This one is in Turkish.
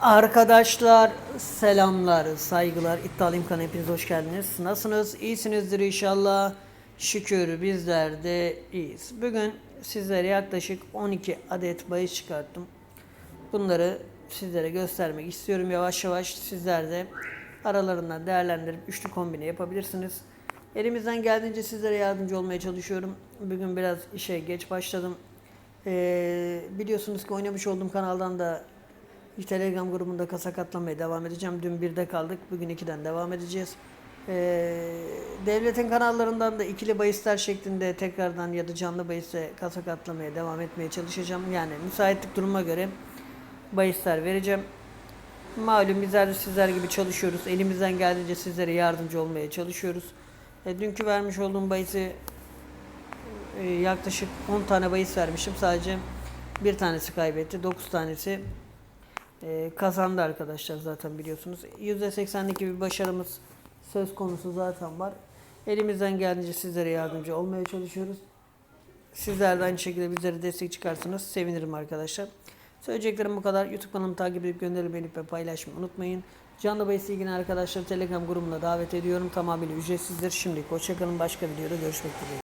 Arkadaşlar selamlar, saygılar. İddialıyım kanalına hepiniz hoş geldiniz. Nasılsınız? İyisinizdir inşallah. Şükür bizler de iyiyiz. Bugün sizlere yaklaşık 12 adet bahis çıkarttım. Bunları sizlere göstermek istiyorum. Yavaş yavaş sizler de aralarından değerlendirip üçlü kombine yapabilirsiniz. Elimizden geldiğince sizlere yardımcı olmaya çalışıyorum. Bugün biraz işe geç başladım. Ee, biliyorsunuz ki oynamış olduğum kanaldan da Telegram grubunda kasa katlamaya devam edeceğim. Dün birde kaldık. Bugün ikiden devam edeceğiz. Ee, devletin kanallarından da ikili bahisler şeklinde tekrardan ya da canlı bahise kasa katlamaya devam etmeye çalışacağım. Yani müsaitlik duruma göre bahisler vereceğim. Malum bizler de sizler gibi çalışıyoruz. Elimizden geldiğince sizlere yardımcı olmaya çalışıyoruz. E, dünkü vermiş olduğum bahisi e, yaklaşık 10 tane bahis vermişim. Sadece bir tanesi kaybetti. 9 tanesi e, kazandı arkadaşlar zaten biliyorsunuz. %80'lik bir başarımız söz konusu zaten var. Elimizden geldiğince sizlere yardımcı olmaya çalışıyoruz. Sizler de aynı şekilde bizlere destek çıkarsanız sevinirim arkadaşlar. Söyleyeceklerim bu kadar. YouTube kanalımı takip edip gönderip beğenip ve paylaşmayı unutmayın. Canlı bahis ilgili arkadaşlar Telegram grubuna davet ediyorum. Tamamıyla ücretsizdir. Şimdi hoşçakalın. Başka videoda görüşmek üzere.